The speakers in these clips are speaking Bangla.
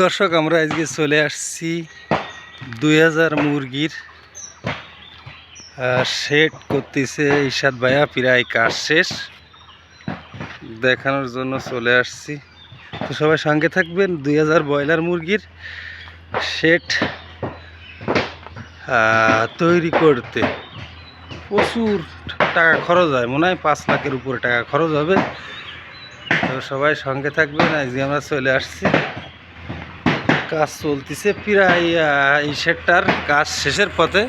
দর্শক আমরা আজকে চলে আসছি দুই হাজার মুরগির শেড করতেছে ইশাদ ভাইয়া, প্রায় কাজ শেষ। দেখানোর জন্য চলে আসছি। তো সবাই সঙ্গে থাকবেন, দুই হাজার ব্রয়লার মুরগির সেট তৈরি করতে। প্রচুর টাকা খরচ হয়, মনে হয় পাঁচ লাখের উপরে টাকা খরচ হবে। তো সবাই সঙ্গে থাকবেন আজকে আমরা চলে আসছি। কাজ চলতেছে প্রায় এই সেটটার কাজ শেষের পথে।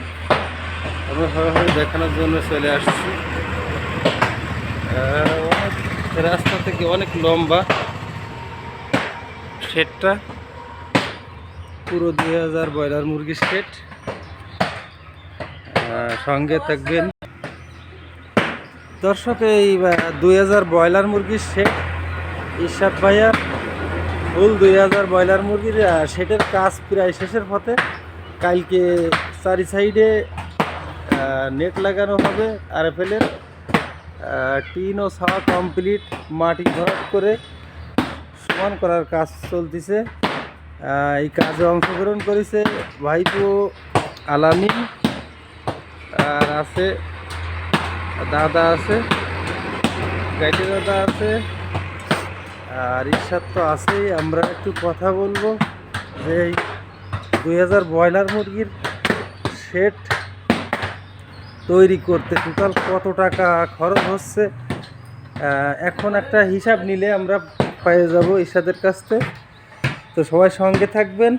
আমরা সরাসরি দেখানোর জন্য চলে আসছি। রাস্তা থেকে অনেক লম্বা শেডটা। পুরো দুই হাজার ব্রয়লার মুরগির শেড। সঙ্গে থাকবেন দর্শক, এই দুই হাজার ব্রয়লার মুরগির শেড। ইরশাদ ভাইয়া, ফুল দুই হাজার ব্রয়লার মুরগির শেডের কাজ প্রায় শেষের পথে। কালকে চারি সাইডে নেট লাগানো হবে আর এফেলের টিন ও ছাওয়া কমপ্লিট মাটি ভরাট করে সমান করার কাজ চলতেছে। এই কাজে অংশগ্রহণ করেছে ভাইপো আলামিন আর আছে, দাদা আছে গাইডে দাদা আছে, আর ইচ্ছার তো আছেই। আমরা একটু কথা বলব যে দুই হাজার ব্রয়লার মুরগির সেট তৈরি করতে। টোটাল কত টাকা খরচ হচ্ছে? এখন একটা হিসাব নিলে আমরা পেয়ে যাব ইশাদের কাছ থেকে। তো সবাই সঙ্গে থাকবেন।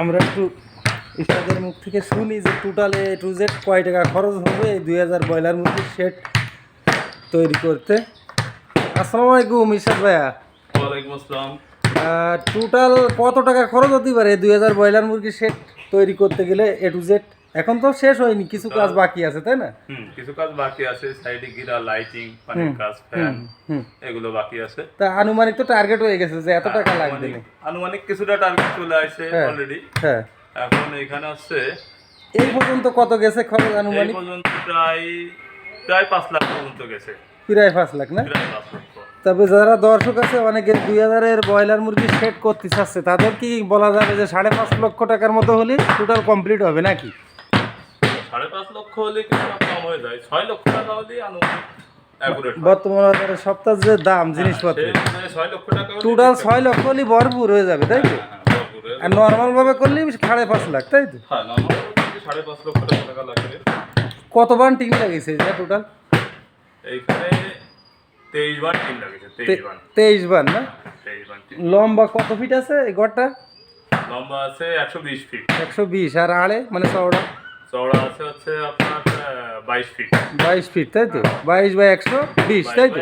আমরা একটু ইশাদের মুখ থেকে শুনি যে টোটালে টু জেড কয় টাকা খরচ হবে এই দুই হাজার ব্রয়লার মুরগির সেট তৈরি করতে। আসসালামু আলাইকুম ইশাদ ভাইয়া। ওয়ালাইকুম আসসালাম। টোটাল কত টাকা খরচ হতে পারে দুই হাজার ব্রয়লার মুরগির সেট তৈরি করতে গেলে এ টু জেড এখন তো শেষ হয়নি কিছু কাজ বাকি আছে তাই না? হুম কিছু কাজ বাকি আছে সাইডে ঘিরা লাইটিং পানির কাজ ফ্যান এগুলো বাকি আছে। তা আনুমানিক তো টার্গেট হয়ে গেছে যে এত টাকা লাগবে আনুমানিক- কিছুটা টার্গেট চলে আসে হ্যাঁ। অলরেডি হ্যাঁ। এখন এখানে হচ্ছে এই পর্যন্ত কত গেছে খরচ আনুমানিক? এই পর্যন্ত প্রায় প্রায় পাঁচ লাখ পর্যন্ত গেছে। প্রায় পাঁচ লাখ না? প্রায় পাঁচ লক্ষ তবে যারা দর্শক আছে অনেকে দুই হাজারের ব্রয়লার মুরগি সেট করতে চাচ্ছে তাদের কি বলা যাবে যে সাড়ে পাঁচ লক্ষ টাকার মতো হলে টোটাল কমপ্লিট হবে নাকি? সাড়ে পাঁচ লক্ষ হলে কিছুটা কম হয়ে যায়। ছয় লক্ষ টাকা হলে আনুমানিক বর্তমান বাজারে সপ্তাহ যে দাম জিনিসপত্রের ছয় লক্ষ টাকা টোটাল ছয় লক্ষ হলে ভরপুর হয়ে যাবে তাই তো? হ্যাঁ, হ্যাঁ, আর নর্মাল ভাবে করলে সাড়ে পাঁচ লাখ তাই তো? হ্যাঁ সাড়ে পাঁচ লক্ষ টাকা লাগবে। কত বান টিন লাগিয়েছে এটা টোটাল এইখানে তেইশ বার টিম লাগেছে তেইশ বার। তেইশ বান না? লম্বা কত ফিট আছে এই ঘরটা? লম্বা আছে একশো বিশ ফিট একশো বিশ আর আড়ে মানে চওড়া? চওড়া আছে হচ্ছে আপনার বাইশ ফিট বাইশ ফিট তাই তো? বাইশ বাই একশো বিশ তাই তো?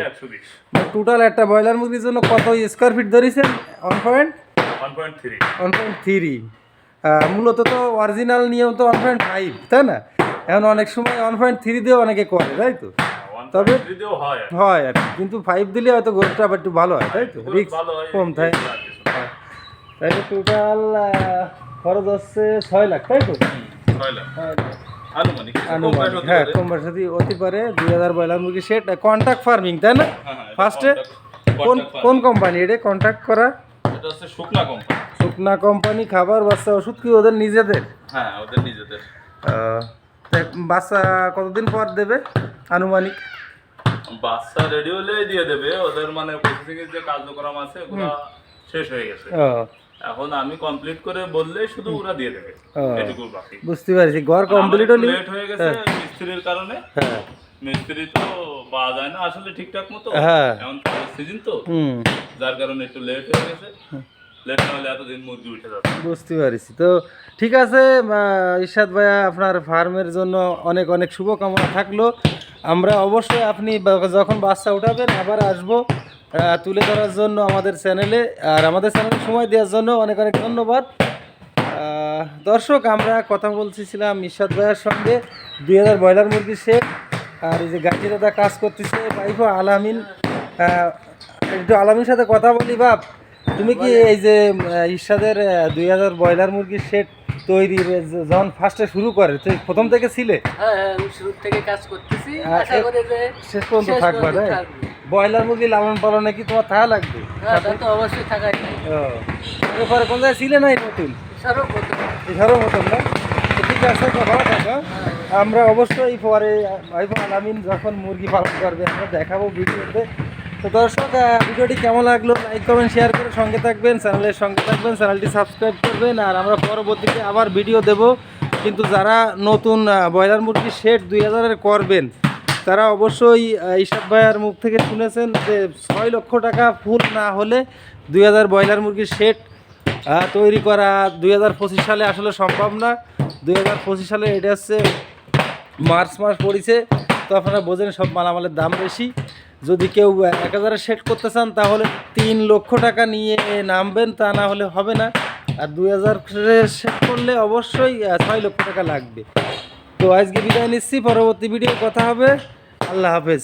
টোটাল একটা ব্রয়লার মুরগির জন্য কত স্কোয়ার ফিট ধরেছেন? One point one point three one point three মূলত তো অরিজিনাল নিয়ম তো ওয়ান পয়েন্ট ফাইভ তাই না? এখন অনেক সময় ওয়ান পয়েন্ট থ্রি দিয়েও অনেকে করে তাই তো? তবে- হয় আর কি। কিন্তু ফাইভ দিলে হয়তো গোলটা আবার একটু ভালো হয় তাই তো? রিক্স কম থাকে না। টোটাল খরচ হচ্ছে ছয় লাখ তাই তো। আনুমানিক। কিছু কম হতে হ্যাঁ পারে। কম হতে পারে? দুই হাজার ব্রয়লার মুরগি সেট কন্ট্যাক্ট ফার্মিং তাই না? হ্যাঁ, হ্যাঁ, ফার্স্টে কোন কোন কোম্পানি এটা কন্ট্যাক্ট করা? এটা হচ্ছে শুকনা কোম্পানি শুকনা কোম্পানি খাবার বাচ্চা ওষুধ কি ওদের নিজেদের? হ্যাঁ ওদের নিজেদের। বাচ্চা কতদিন পর দেবে আনুমানিক? বাচ্চা রেডি হলে দিয়ে দেবে। ওদের মানে প্রসেসিং এর যে কার্যক্রম আছে ওগুলো শেষ হয়ে গেছে। এখন আমি কমপ্লিট করে বললে শুধু ওরা দিয়ে দেবে। এটুকু বাকি। বুঝতে পারছি। ঘর কমপ্লিট হলে লেট হয়ে গেছে মিস্ত্রির কারণে। হ্যাঁ। মিস্ত্রি তো পাওয়া যায় না আসলে ঠিকঠাক মতো। হ্যাঁ। এখন সিজন তো। হুম। যার কারণে একটু লেট হয়ে গেছে। যাবে। বুঝতে পারছি। তো ঠিক আছে আহ, ইরশাদ ভাইয়া আপনার ফার্মের জন্য অনেক অনেক শুভকামনা থাকল। আমরা অবশ্যই আপনি যখন বাচ্চা উঠাবেন আবার আসব। তুলে ধরার জন্য আমাদের চ্যানেলে আর আমাদের চ্যানেলে সময় দেওয়ার জন্য অনেক অনেক ধন্যবাদ। দর্শক আমরা কথা বলছিলাম ইশাদ ভাইয়ের সঙ্গে। দুই হাজার ব্রয়লার মুরগির শেখ আর এই যে গাড়ি দাদা কাজ করতেছে বাইফ আলামিন। একটু আলামিনের সাথে কথা বলি বাপ। তুমি কি এই যে ইরশাদের দুই হাজার ব্রয়লার মুরগির শেড তৈরি যখন ফার্স্টে শুরু করে তো প্রথম থেকে ছিলে? হ্যাঁ হ্যাঁ আমি শুরু থেকে কাজ করতেছি। আশা করি যে শেষ পর্যন্ত থাকবা তাই। ব্রয়লার মুরগি লালন পালনে কি তোমার থাকা লাগবে? হ্যাঁ তা তো অবশ্যই থাকাই এরপরে কোন জায়গায় ছিলে না এই নতুন? এছাড়াও মতন না? ঠিক আছে থাকো আমরা অবশ্যই পরে আলামিন যখন মুরগি পালন করবে আমরা দেখাবো ভিডিওতে। তো দর্শক ভিডিওটি কেমন লাগল? লাইক কমেন্ট শেয়ার করে সঙ্গে থাকবেন চ্যানেলের সঙ্গে থাকবেন চ্যানেলটি সাবস্ক্রাইব করবেন আর আমরা পরবর্তীতে আবার ভিডিও দেব। কিন্তু যারা নতুন ব্রয়লার মুরগি শেড দুই হাজারের করবেন তারা অবশ্যই ইশাদ ভাইয়ার মুখ থেকে শুনেছেন যে ছয় লক্ষ টাকা ফুল না হলে দুই হাজার ব্রয়লার মুরগির শেড তৈরি করা দুই হাজার পঁচিশ সালে আসলে সম্ভব না। দুই হাজার পঁচিশ সালে এটা হচ্ছে মার্চ মাস পড়েছে, তো আপনারা বোঝেন সব মালামালের দাম বেশি। যদি কেউ এক হাজারে সেট করতে চান তাহলে তিন লক্ষ টাকা নিয়ে নামবেন, তা না হলে হবে না। আর দুই হাজার সেট করলে অবশ্যই ছয় লক্ষ টাকা লাগবে। তো আজকে বিদায় নিচ্ছি, পরবর্তী ভিডিও কথা হবে। আল্লাহ হাফেজ।